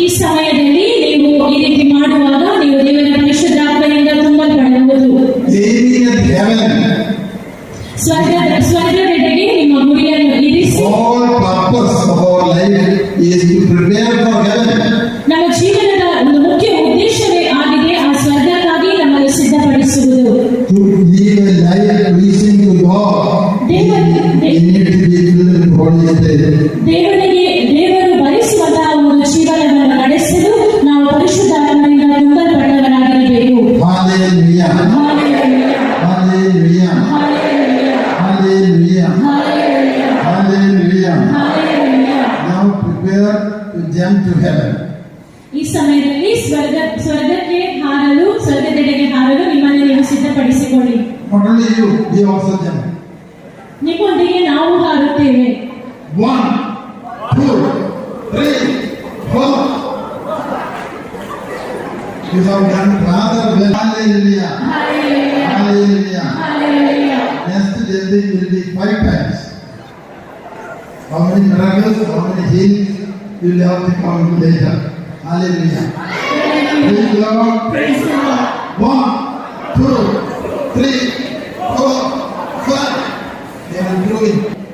ಈ ಸಮಯದಲ್ಲಿ ನೀವು ಈ ರೀತಿ ಮಾಡುವಾಗ ನೀವು ದೇವರ ಪರಿಶುದ್ಧಾತ್ಮನಿಂದ ತುಂಬಲ್ಪಡುವುದು aiming at heaven. ಸ್ವರ್ಗ ಸ್ವರ್ಗದೆಡೆಗೆ ನಿಮ್ಮ ಗುರಿಯನ್ನು ಇರಿಸಿ All purpose ದೇವರಿಗೆ ದೇವರು ಬಯಸುವಂತಹ ಒಂದು ಜೀವನವನ್ನು ನಡೆಸಲು ನಾವು ಈ ಸಮಯದಲ್ಲಿ ಸ್ವರ್ಗ ಸ್ವರ್ಗಕ್ಕೆ ಹಾರಲು ಸ್ವರ್ಗದೆಡೆಗೆ ಹಾರಲು ನಿಮ್ಮನ್ನು ನೀವು ಸಿದ್ಧಪಡಿಸಿಕೊಳ್ಳಿ. ಮೊದಲಿಯು ನೀವು ನಾವು ಹಾರುತ್ತೇವೆ. One, two, three, four. You have done rather well. Hallelujah. Hallelujah. Hallelujah. Hallelujah. Next jumping will be five times. How many miracles, how many healings you will have to count later. Hallelujah. Praise the Lord. Praise the Lord. One, two, three, four, five. They are doing.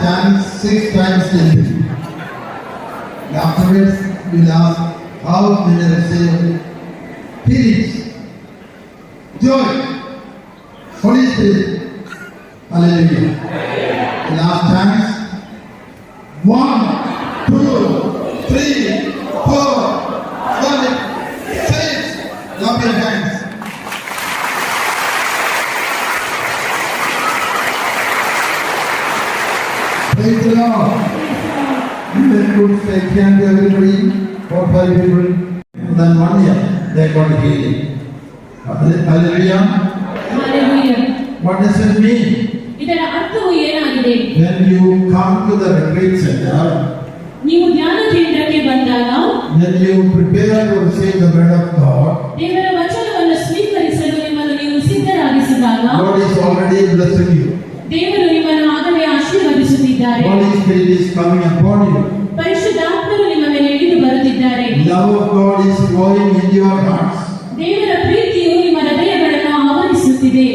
Six times jumping. Afterwards, we'll ask how many receive peace, joy, Holy Spirit. Hallelujah. Last times, One, two, three, four, five, six. Clap your hands. Praise the Lord. You may put shake hand to everybody, four, five people. Then one year, they got healing. Hallelujah. Hallelujah. What does it mean? ಇದರ ಅರ್ಥವು ಏನಾಗಿದೆ When you come to the retreat center, ನೀವು ಧ್ಯಾನ ಕೇಂದ್ರಕ್ಕೆ ಬಂದಾಗ when you prepare to receive the word of God, ಇಳಿದಿದ್ದಾರೆ holy spirit is coming upon ನಿಮ್ಮ ಮೇಲೆ ಇಳಿದು ಬರುತ್ತಿದ್ದಾರೆ. Love of is flowing in your hearts ದೇವರ ಪ್ರೀತಿಯು ನಿಮ್ಮ ಹೃದಯಗಳನ್ನು ಆವರಿಸುತ್ತಿದೆ.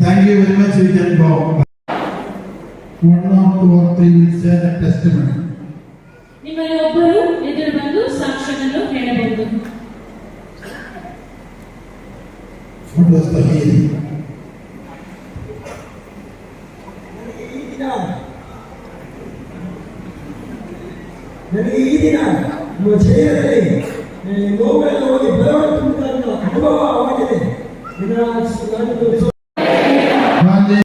Thank you very much we can go one of two ನಿಮ್ಮಲ್ಲಿ ಒಬ್ಬರು ಎದುರು ಬಂದು ಸಾಕ್ಷ್ಯವನ್ನು ಹೇಳಬಹುದು. ಫುಡ್ ನನಗೆ ಈ ದಿನ ನಮ್ಮ ಶರೀರದಲ್ಲಿ ನೋವೆಲ್ಲ ಹೋಗಿ ಬಲವನ್ನು ತುಂಬುವುದನ್ನು ಅನುಭವವಾಗಿದೆ